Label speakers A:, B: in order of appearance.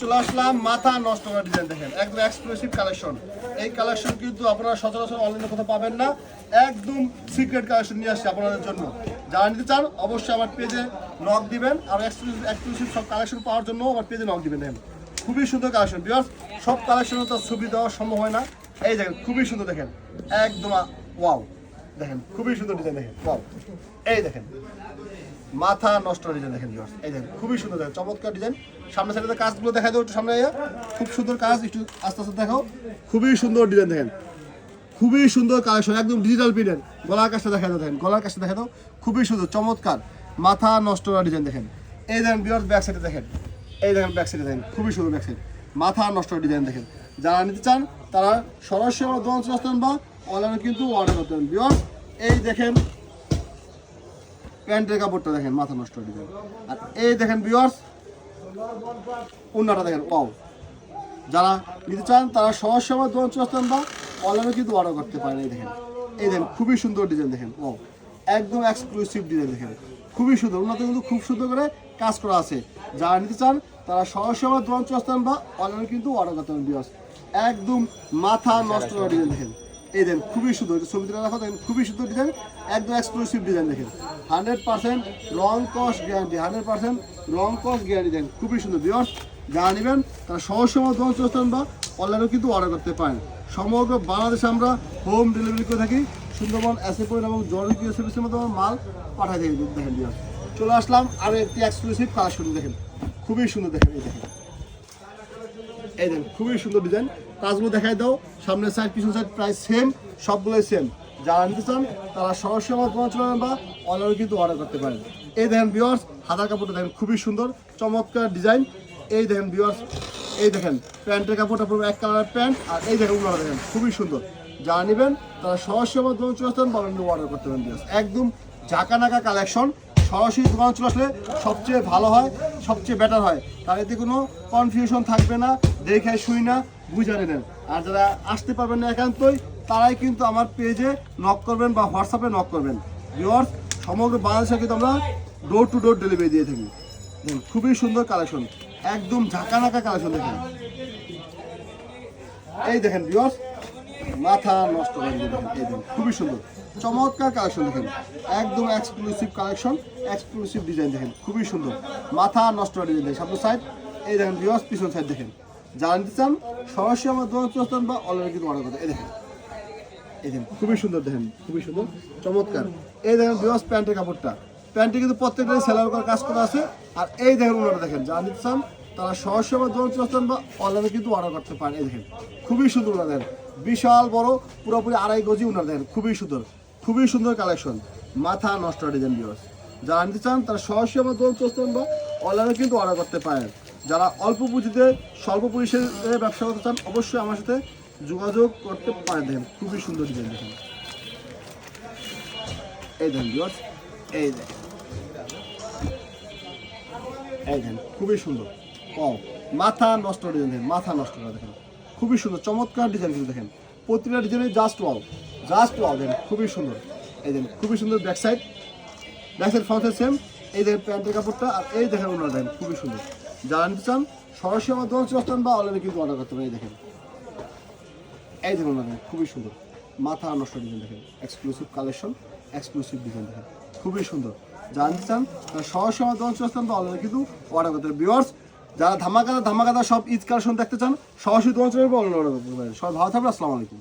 A: চলে আসলাম, মাথা নষ্ট করা ডিজাইন দেখেন। একদম এক্সক্লুসিভ কালেকশন এই কালেকশন কিন্তু আপনারা সচরাচর অনলাইনে কোথাও পাবেন না। একদম সিক্রেট কালেকশন নিয়ে আসছি আপনাদের জন্য। যারা নিতে চান, অবশ্যই আমার পেজে নক দিবেন। আর এক্সক্লুসিভ এক্সক্লুসিভ সব কালেকশন পাওয়ার জন্য আমার পেজে নক দিবেন, দেখেন। খুবই সুন্দর কালেকশন বিকজ সব কালেকশনে তো ছবি দেওয়া সম্ভব হয় না। এই দেখেন, খুবই সুন্দর দেখেন। একদম ওয়াও দেখেন, খুবই সুন্দর ডিজাইন দেখেন। এই দেখেন, মাথা নষ্ট ডিজাইন দেখেন, viewers। এই দেখেন, খুবই সুন্দর দেখেন চমৎকার ডিজাইন সামনে সাইডে কাজগুলো দেখা দাও একটু সামনে আইয়া। খুব সুন্দর কাজ, একটু আস্তে আস্তে দেখাও। খুবই সুন্দর ডিজাইন দেখেন। খুবই সুন্দর কালেকশন একদম ডিজিটাল প্রিন্টের গলার কাজটা দেখা দাও, দেখেন, গলার কাজটা দেখা দাও। খুবই সুন্দর, চমৎকার। মাথা নষ্ট ডিজাইন দেখেন। এই দেখেন বিয়ার ব্যাক সাইডে দেখেন। এই দেখেন ব্যাক সাইডে দেখেন, খুবই সুন্দর ব্যাক সাইড মাথা নষ্ট ডিজাইন দেখেন। যারা নিতে চান, তারা সরাসরি আমার দোকান চলে আসতে পারেন বা অনলাইনে কিন্তু অর্ডার করতে পারেন বিয়ার এই দেখেন, প্যান্টের কাপড়টা দেখেন, মাথা নষ্ট ডিজাইন আর এই দেখেন বিয়ার্স অন্যটা দেখেন পাও যারা নিতে চান, তারা সহজ সময় দোকান চলে বা অনলাইনে কিন্তু অর্ডার করতে পারেন, এই দেখেন। এই দেখেন, খুবই সুন্দর ডিজাইন দেখেন ও একদম এক্সক্লুসিভ ডিজাইন দেখেন। খুবই সুন্দর ওনাতে কিন্তু খুব সুন্দর করে কাজ করা আছে। যারা নিতে চান, তারা সহজ সময় দোকান চলে বা অনলাইনে কিন্তু অর্ডার করতে পারেন বিয়ার্স একদম মাথা নষ্ট ডিজাইন দেখেন। এই দেন খুবই সুন্দর যে ছবিটা দেখো দেখেন, খুবই সুন্দর ডিজাইন একদম এক্সক্লুসিভ ডিজাইন দেখেন। হান্ড্রেড পার্সেন্ট রং কস্ট গ্যারান্টি হান্ড্রেড পার্সেন্ট রং কস্ট গ্যারান্টি দেন খুবই সুন্দর। বিয়ার্স যারা নেবেন, তারা সহজ সময় দোকান বা অনলাইনেও কিন্তু অর্ডার করতে পারেন। সমগ্র বাংলাদেশে আমরা হোম ডেলিভারি করে থাকি, সুন্দরবন অ্যাসেপয়েন্ট এবং জরুরি সার্ভিসের মধ্যে আমরা মাল পাঠাই থাকি, দেখেন বিয়ার্স চলে আসলাম আরও একটি এক্সক্লুসিভ কালেকশন দেখেন, খুবই সুন্দর, দেখেন, এই দেখেন। এই দেখেন, খুবই সুন্দর ডিজাইন কাজগুলো দেখাই দাও। সামনের সাইড পিছন সাইড প্রায় সেম সবগুলোই সেম যারা নিতে চান, তারা সরাসরি আমার দোকান চলে বা অনলাইনে কিন্তু অর্ডার করতে পারেন। এই দেখেন বিয়ার্স হাতার কাপড়টা দেখেন খুবই সুন্দর, চমৎকার ডিজাইন এই দেখেন বিয়ার্স এই দেখেন প্যান্টের কাপড়টা পুরো এক কালারের প্যান্ট আর এই দেখেন উনারা দেখেন খুবই সুন্দর। যারা নেবেন, তারা সরাসরি আমার দোকান চলে আসতেন বা অনলাইনে অর্ডার করতে পারেন বিয়ার্স একদম জাকানাকা কালেকশন সরাসরি দোকান চলে আসলে সবচেয়ে ভালো হয়, সবচেয়ে বেটার হয়। তার এতে কোনো কনফিউশন থাকবে না, দেখে শুই না। বুঝে নেন। আর যারা আসতে পারবেন না একান্তই, তারাই কিন্তু আমার পেজে নক করবেন বা হোয়াটসঅ্যাপে নক করবেন। ভিওর্স সমগ্র বাংলাদেশে কিন্তু আমরা ডোর টু ডোর ডেলিভারি দিয়ে থাকি। খুবই সুন্দর কালেকশন একদম ঝাঁকানাকা কালেকশন দেখেন। এই দেখেন ভিওর্স মাথা নষ্ট করে দেখেন, এই দেখেন, খুবই সুন্দর। চমৎকার কালেকশন দেখেন। একদম এক্সক্লুসিভ কালেকশন এক্সক্লুসিভ ডিজাইন দেখেন, খুবই সুন্দর। মাথা নষ্ট করে ডিজাইন সামনের সাইড এই দেখেন ভিওর্স পিছন সাইড দেখেন। যারা নিতে চান, সরাসরি আমার দোকান চলে আসতেন বা অনলাইনে কিন্তু অর্ডার করতে এই দেখেন এই দেখেন, খুবই সুন্দর দেখেন, খুবই সুন্দর, চমৎকার। এই দেখেন ভিওর্স প্যান্টের কাপড়টা। প্যান্টে কিন্তু প্রত্যেকটাই সেলার করার কাজ করা আছে। আর এই দেখেন ওনারা দেখেন যারা নিতে চান, তারা সরাসরি আমার দোকান চলে আসতেন বা অনলাইনে কিন্তু অর্ডার করতে পারেন। এই দেখেন, খুবই সুন্দর ওনারা দেখেন। বিশাল বড়, পুরোপুরি আড়াই গজি ওনারা দেখেন, খুবই সুন্দর খুবই সুন্দর কালেকশন মাথা নষ্ট ডিজাইন ভিওর্স যারা নিতে চান, তারা সরাসরি আমার দোকান চলে আসতেন বা অনলাইনে কিন্তু অর্ডার করতে পারেন। যারা অল্প পুঁজিতে, স্বল্প পরিসরে ব্যবসা করতে চান, অবশ্যই আমার সাথে যোগাযোগ করতে পারেন। দেখেন, খুবই সুন্দর ডিজাইন, দেখেন। এই দেখেন এই দেখেন এই দেখেন খুবই সুন্দর। ও মাথা নষ্ট ডিজাইন, দেখেন, মাথা নষ্ট করা দেখেন। খুবই সুন্দর, চমৎকার ডিজাইন, কিন্তু দেখেন। প্রতিটা ডিজাইনে জাস্ট ওয়াও জাস্ট ওয়াও দেখেন, খুবই সুন্দর। এই দেখেন খুবই সুন্দর back side back side front same এই দেখেন প্যান্টের কাপড়টা আর এই দেখেন ওনারা দেখেন খুবই সুন্দর। যারা নিতে চান, সরাসরি আমার দোকান চলে আসতেন বা অনলাইনে কিন্তু অর্ডার করতে পারেন। এই দেখেন। এই দেখুন না দেখেন খুবই সুন্দর। মাথা নষ্ট ডিজাইন দেখেন এক্সক্লুসিভ কালেকশন এক্সক্লুসিভ ডিজাইন দেখেন, খুবই সুন্দর। জানতে চান, তারা সহজ সময় দোকান চলে আসতেন বা অনলাইনে কিন্তু অর্ডার করতে পারেন। ভিউয়ার্স যারা ধামাকাদা ধামাকাদা সব ঈদ কালেকশন দেখতে চান, সরাসরি দোকান চলে আসবে অনলাইনে অর্ডার করতে পারেন। সবাই ভালো থাকবে আসসালামু আলাইকুম।